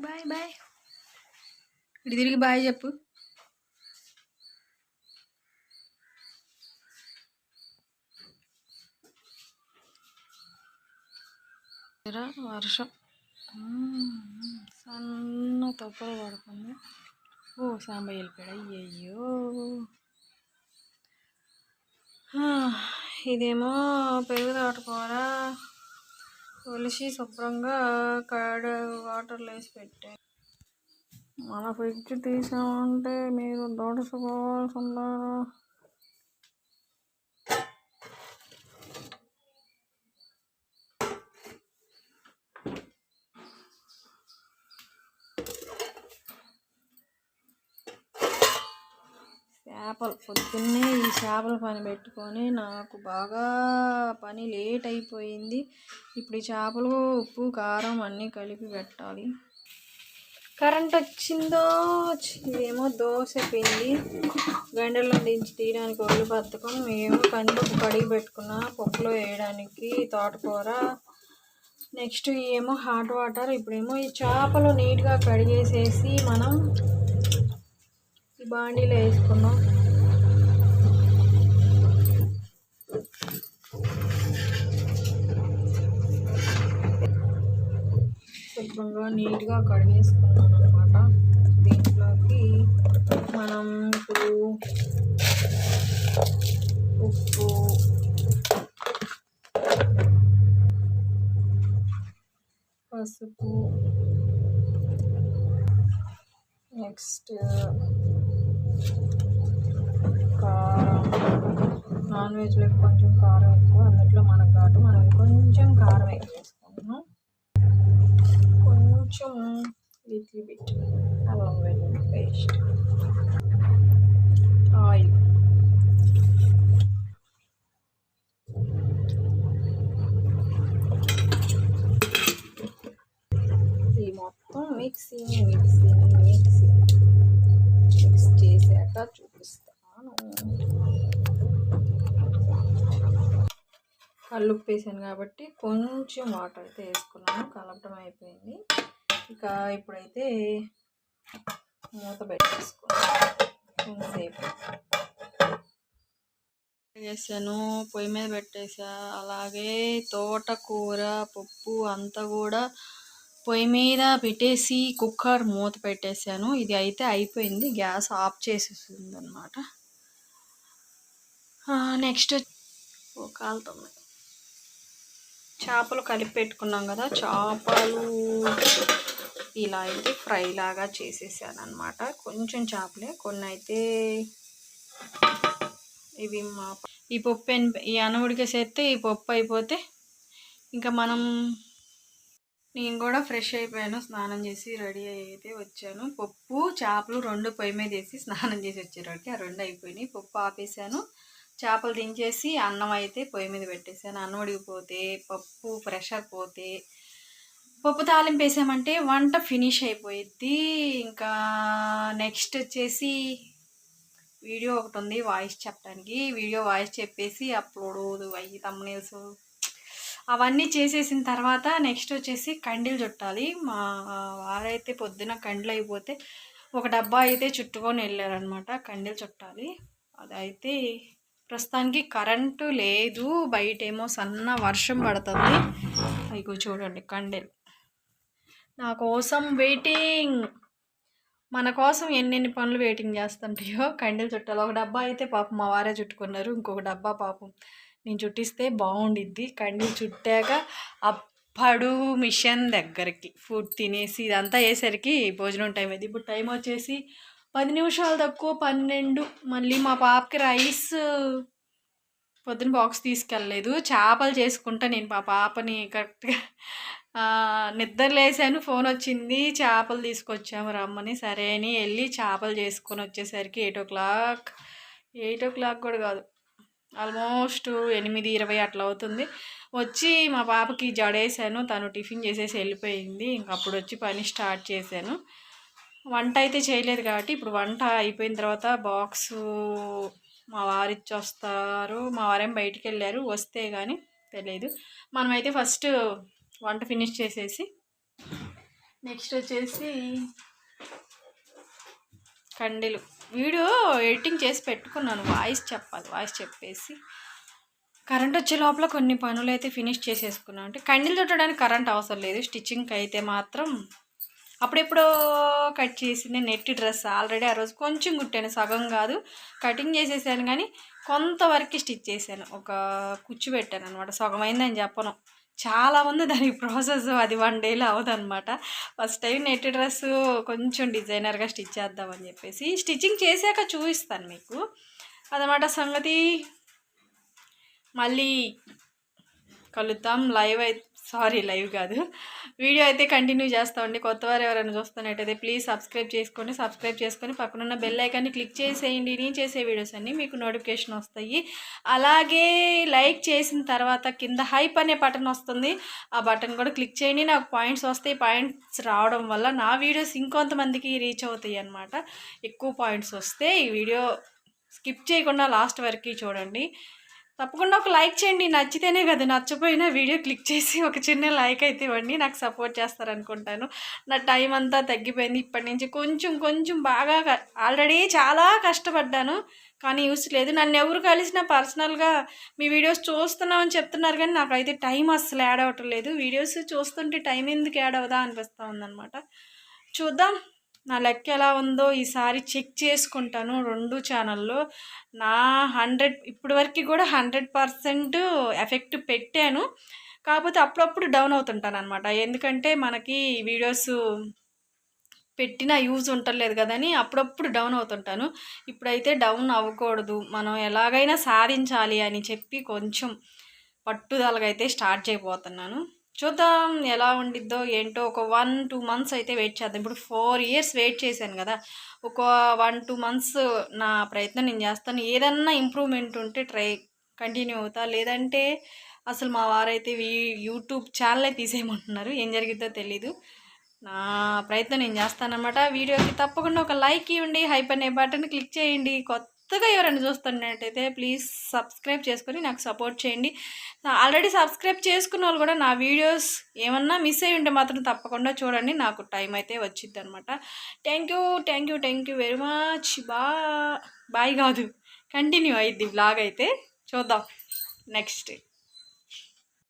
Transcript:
Bye bye. ఇటు తిరిగి bye చెప్పు. వర్షం. సన్న తొప్పలు పడుతుంది ఓ సాంబయ్య వెళ్ళిపోయాడు అయ్యయ్యో. ఇదేమో పెరుగు తోటకూర తులసి శుభ్రంగా వాటర్లో వేసి పెట్టే. మన ఫ్రిడ్జ్ తీసామంటే మీరు దోడుచుకోవాల్సి ఉన్నారు చేపలు పొద్దున్నే ఈ చేపల పని పెట్టుకొని నాకు బాగా పని లేట్ అయిపోయింది. ఇప్పుడు ఈ చేపలు ఉప్పు కారం అన్నీ కలిపి పెట్టాలి. కరెంట్ వచ్చిందో ఇదేమో దోశ పిండి. గండలో దించి తీయడానికి ఒళ్ళు బద్ధకం మేము కందుకు కడిగి పెట్టుకున్న పప్పులో వేయడానికి తోటకూర. నెక్స్ట్ ఏమో హాట్ వాటర్. ఇప్పుడేమో ఈ చేపలు నీట్గా కడిగేసేసి మనం బాండీలో వేసుకున్నాం. శుభ్రంగా నీట్గా కడిగేసుకున్నాం అనమాట దీంట్లోకి మనం ఇప్పుడు ఉప్పు పసుపు నెక్స్ట్ కారం నాన్ వెజ్లో కొంచెం కారం ఎక్కువ అందులో మనకు కాబట్టి మనం కొంచెం కారం ఎక్కువ కొంచెం లిటిల్ బిట్ అల్లం వెల్లుల్లి పేస్ట్ ఆయిల్ ఇది మొత్తం మిక్సీ మిక్స్ కూడా చూపిస్తాను. కల్లుప్పు వేసాను కాబట్టి కొంచెం వాటర్ అయితే వేసుకున్నాను. కలపడం అయిపోయింది. ఇక ఇప్పుడైతే మూత పెట్టేసుకున్నాను. కొంతసేపు. వేసాను పొయ్యి మీద పెట్టేసా. అలాగే తోటకూర పప్పు అంతా కూడా పొయ్యి మీద పెట్టేసి కుక్కర్ మూత పెట్టేశాను. ఇది అయితే అయిపోయింది. గ్యాస్ ఆఫ్ చేసేసింది అనమాట నెక్స్ట్ కాలుతుంది చేపలు కలిపి పెట్టుకున్నాం కదా. చేపలు ఇలా అయితే ఫ్రై లాగా చేసేసాను అనమాట కొంచెం చేపలే. కొన్ని అయితే ఇవి మా ఈ పప్పు ఎన్- ఈ అనవుడికేసేస్తే ఈ పప్పు అయిపోతే ఇంకా మనం నేను కూడా ఫ్రెష్ అయిపోయాను స్నానం చేసి రెడీ అయితే వచ్చాను. పప్పు చేపలు రెండు పొయ్యి మీద వేసి స్నానం చేసి వచ్చేటప్పటికి ఆ రెండు అయిపోయినాయి. పప్పు ఆపేసాను. చేపలు దించేసి అన్నం అయితే పొయ్యి మీద పెట్టేసాను. అన్నం ఉడికిపోతే పప్పు ప్రెషర్ పోతే పప్పు తాలింపు వేసామంటే వంట ఫినిష్ అయిపోయిద్ది. ఇంకా నెక్స్ట్ వచ్చేసి వీడియో ఒకటి ఉంది వాయిస్ చెప్పడానికి. వీడియో వాయిస్ చెప్పేసి అప్లోడ్ అయ్యి తమ్మునేల్స్ అవన్నీ చేసేసిన తర్వాత నెక్స్ట్ వచ్చేసి కండీలు చుట్టాలి. మా వారైతే పొద్దున కండ్లు అయిపోతే ఒక డబ్బా అయితే చుట్టుకొని వెళ్ళారనమాట కండీలు చుట్టాలి. అదైతే ప్రస్తుతానికి కరెంటు లేదు. బయట ఏమో సన్న వర్షం పడుతుంది. ఇగో చూడండి కండెలు. నా కోసం వెయిటింగ్. మన కోసం ఎన్నెన్ని పనులు వెయిటింగ్ చేస్తుంటాయో. కండిలు చుట్టాలి. ఒక డబ్బా అయితే పాపం మా వారే చుట్టుకున్నారు. ఇంకొక డబ్బా పాపం నేను చుట్టిస్తే బాగుండిద్ది. కండి చుట్టాక అప్పుడు మిషన్ దగ్గరికి ఫుడ్ తినేసి ఇదంతా అయ్యేసరికి భోజనం టైం అయింది. ఇప్పుడు టైం వచ్చేసి పది నిమిషాలు తక్కువ పన్నెండు. మళ్ళీ మా పాపకి రైస్ పొద్దున బాక్స్ తీసుకెళ్ళలేదు. చేపలు చేసుకుంటా నేను. మా పాపని కరెక్ట్గా నిద్ర లేసాను ఫోన్ వచ్చింది. చేపలు తీసుకొచ్చాము రమ్మని. సరే అని వెళ్ళి చేపలు చేసుకొని వచ్చేసరికి eight o'clock eight o'clock కూడా కాదు. ఆల్మోస్ట్ ఎనిమిది ఇరవై అట్లా అవుతుంది. వచ్చి మా పాపకి జడేసాను. తను టిఫిన్ చేసేసి వెళ్ళిపోయింది. ఇంక అప్పుడు వచ్చి పని స్టార్ట్ చేశాను. వంట అయితే చేయలేదు కాబట్టి ఇప్పుడు వంట అయిపోయిన తర్వాత బాక్సు మా వారు ఇచ్చి వస్తారు మా వారేం బయటికి వెళ్ళారు. వస్తే కానీ తెలియదు మనమైతే ఫస్ట్ వంట ఫినిష్ చేసేసి నెక్స్ట్ వచ్చేసి కండెలు. వీడియో ఎడిటింగ్ చేసి పెట్టుకున్నాను. వాయిస్ చెప్పాలి వాయిస్ చెప్పేసి. కరెంట్ వచ్చే లోపల కొన్ని పనులు అయితే ఫినిష్ చేసేసుకున్నాను. అంటే కండీలు చుట్టడానికి కరెంట్ అవసరం లేదు. స్టిచ్చింగ్కి అయితే మాత్రం అప్పుడెప్పుడో కట్ చేసింది నెట్ డ్రెస్ ఆల్రెడీ ఆ రోజు కొంచెం కుట్టాను. సగం కాదు కటింగ్ చేసేసాను కానీ కొంతవరకు స్టిచ్ చేశాను. ఒక కుచ్చు పెట్టాను అనమాట సగం అయిందని చెప్పను. చాలా ఉంది దానికి ప్రాసెస్. అది వన్ డేలో అవదనమాట ఫస్ట్ టైం నెట్ డ్రెస్ కొంచెం డిజైనర్గా స్టిచ్ చేద్దామని చెప్పేసి స్టిచ్చింగ్ చేశాక చూపిస్తాను మీకు. అదనమాట సంగతి. మళ్ళీ కలుద్దాం. లైవ్ అయితే సారీ లైవ్ కాదు. వీడియో అయితే కంటిన్యూ చేస్తామండి కొత్త వారు ఎవరైనా చూస్తున్నట్టయితే ప్లీజ్ సబ్స్క్రైబ్ చేసుకోండి సబ్స్క్రైబ్ చేసుకొని పక్కనున్న బెల్ ఐకాన్ని క్లిక్ చేసేయండి. నేను చేసే వీడియోస్ అన్నీ మీకు నోటిఫికేషన్ వస్తాయి. అలాగే లైక్ చేసిన తర్వాత కింద హైప్ అనే బటన్ వస్తుంది. ఆ బటన్ కూడా క్లిక్ చేయండి. నాకు పాయింట్స్ వస్తాయి పాయింట్స్ రావడం వల్ల నా వీడియోస్ ఇంకొంతమందికి రీచ్ అవుతాయి అనమాట ఎక్కువ పాయింట్స్ వస్తే ఈ వీడియో స్కిప్ చేయకుండా లాస్ట్ వరకు చూడండి. తప్పకుండా ఒక లైక్ చేయండి. నచ్చితేనే కదా నచ్చపోయినా వీడియో క్లిక్ చేసి ఒక చిన్న లైక్ అయితే ఇవ్వండి. నాకు సపోర్ట్ చేస్తారనుకుంటాను. నా టైం అంతా తగ్గిపోయింది. ఇప్పటి నుంచి కొంచెం కొంచెం బాగా ఆల్రెడీ చాలా కష్టపడ్డాను. కానీ యూస్ లేదు. నన్ను ఎవరు కలిసినా పర్సనల్గా మీ వీడియోస్ చూస్తున్నామని చెప్తున్నారు కానీ నాకైతే టైం అస్సలు యాడ్ అవ్వటం లేదు. వీడియోస్ చూస్తుంటే టైం ఎందుకు యాడ్ అవుదా అనిపిస్తూ ఉందన్నమాట. చూద్దాం. నా లెక్క ఎలా ఉందో ఈసారి చెక్ చేసుకుంటాను రెండు ఛానల్లో. నా హండ్రెడ్ ఇప్పటివరకు కూడా హండ్రెడ్ పర్సెంట్ ఎఫెక్ట్ పెట్టాను. కాకపోతే అప్పుడప్పుడు డౌన్ అవుతుంటాను అనమాట ఎందుకంటే మనకి వీడియోస్ పెట్టిన యూజ్ ఉండలేదు కదని అప్పుడప్పుడు డౌన్ అవుతుంటాను. ఇప్పుడైతే డౌన్ అవ్వకూడదు. మనం ఎలాగైనా సాధించాలి అని చెప్పి కొంచెం పట్టుదలగా అయితే స్టార్ట్ చేయబోతున్నాను. చూద్దాం ఎలా ఉండిద్దో ఏంటో ఒక వన్ టూ మంత్స్ అయితే వెయిట్ చేద్దాం. ఇప్పుడు ఫోర్ ఇయర్స్ వెయిట్ చేశాను కదా. ఒక వన్ టూ మంత్స్ నా ప్రయత్నం నేను చేస్తాను. ఏదన్నా ఇంప్రూవ్మెంట్ ఉంటే ట్రై కంటిన్యూ అవుతా. లేదంటే అసలు మా వారైతే వీ యూట్యూబ్ ఛానలే తీసేయమంటున్నారు. ఏం జరిగిద్దో తెలీదు. నా ప్రయత్నం నేను చేస్తానమాట వీడియోకి తప్పకుండా ఒక లైక్ ఇవ్వండి. హైప్ అనే బటన్ క్లిక్ చేయండి. కొత్త కొత్తగా ఎవరైనా చూస్తున్నట్టయితే ప్లీజ్ సబ్స్క్రైబ్ చేసుకొని నాకు సపోర్ట్ చేయండి. ఆల్రెడీ సబ్స్క్రైబ్ చేసుకున్న వాళ్ళు కూడా నా వీడియోస్ ఏమన్నా మిస్ అయ్యి ఉంటే మాత్రం తప్పకుండా చూడండి. నాకు టైం అయితే వచ్చింది అనమాట thank you thank you thank you very much. బా బాయ్ కాదు. కంటిన్యూ అయ్యిద్ది బ్లాగ్ అయితే. చూద్దాం. నెక్స్ట్.